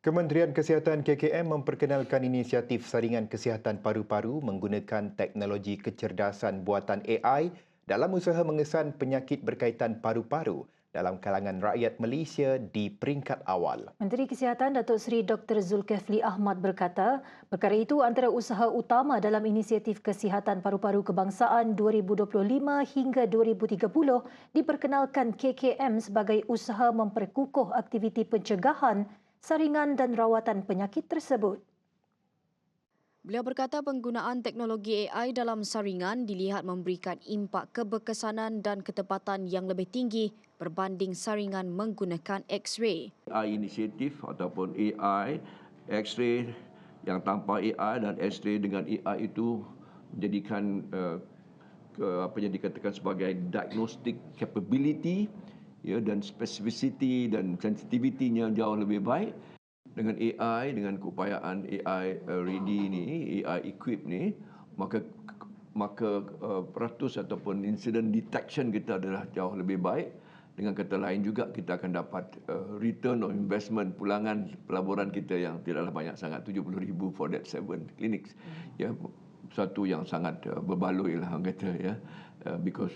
Kementerian Kesihatan KKM memperkenalkan inisiatif saringan kesihatan paru-paru menggunakan teknologi kecerdasan buatan AI dalam usaha mengesan penyakit berkaitan paru-paru dalam kalangan rakyat Malaysia di peringkat awal. Menteri Kesihatan Datuk Seri Dr. Zulkifli Ahmad berkata, perkara itu antara usaha utama dalam inisiatif kesihatan paru-paru kebangsaan 2025 hingga 2030 diperkenalkan KKM sebagai usaha memperkukuh aktiviti pencegahan, saringan dan rawatan penyakit tersebut. Beliau berkata penggunaan teknologi AI dalam saringan dilihat memberikan impak keberkesanan dan ketepatan yang lebih tinggi berbanding saringan menggunakan X-ray. AI inisiatif ataupun AI, X-ray yang tanpa AI dan X-ray dengan AI itu menjadikan uh, ke, apa yang dikatakan sebagai diagnostic capability ya dan specificity dan sensitivity-nya jauh lebih baik dengan AI dengan keupayaan AI ready ni AI equip ni maka maka uh, peratus ataupun incident detection kita adalah jauh lebih baik. Dengan kata lain juga kita akan dapat uh, return of investment pulangan pelaburan kita yang tidaklah banyak sangat 70,000 for that seven clinics. Ya satu yang sangat uh, berbaloi lah orang kata ya. Uh, because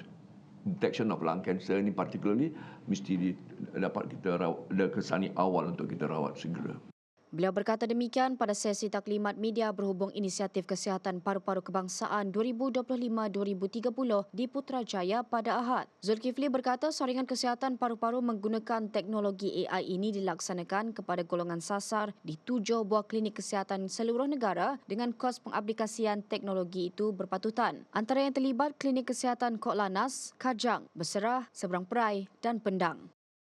detection of lung cancer ini particularly mesti dapat kita rawat, ada kesani awal untuk kita rawat segera. Beliau berkata demikian pada sesi taklimat media berhubung inisiatif kesihatan paru-paru kebangsaan 2025-2030 di Putrajaya pada Ahad. Zulkifli berkata saringan kesihatan paru-paru menggunakan teknologi AI ini dilaksanakan kepada golongan sasar di tujuh buah klinik kesihatan seluruh negara dengan kos pengaplikasian teknologi itu berpatutan. Antara yang terlibat klinik kesihatan Kok Lanas, Kajang, Beserah, Seberang Perai dan Pendang.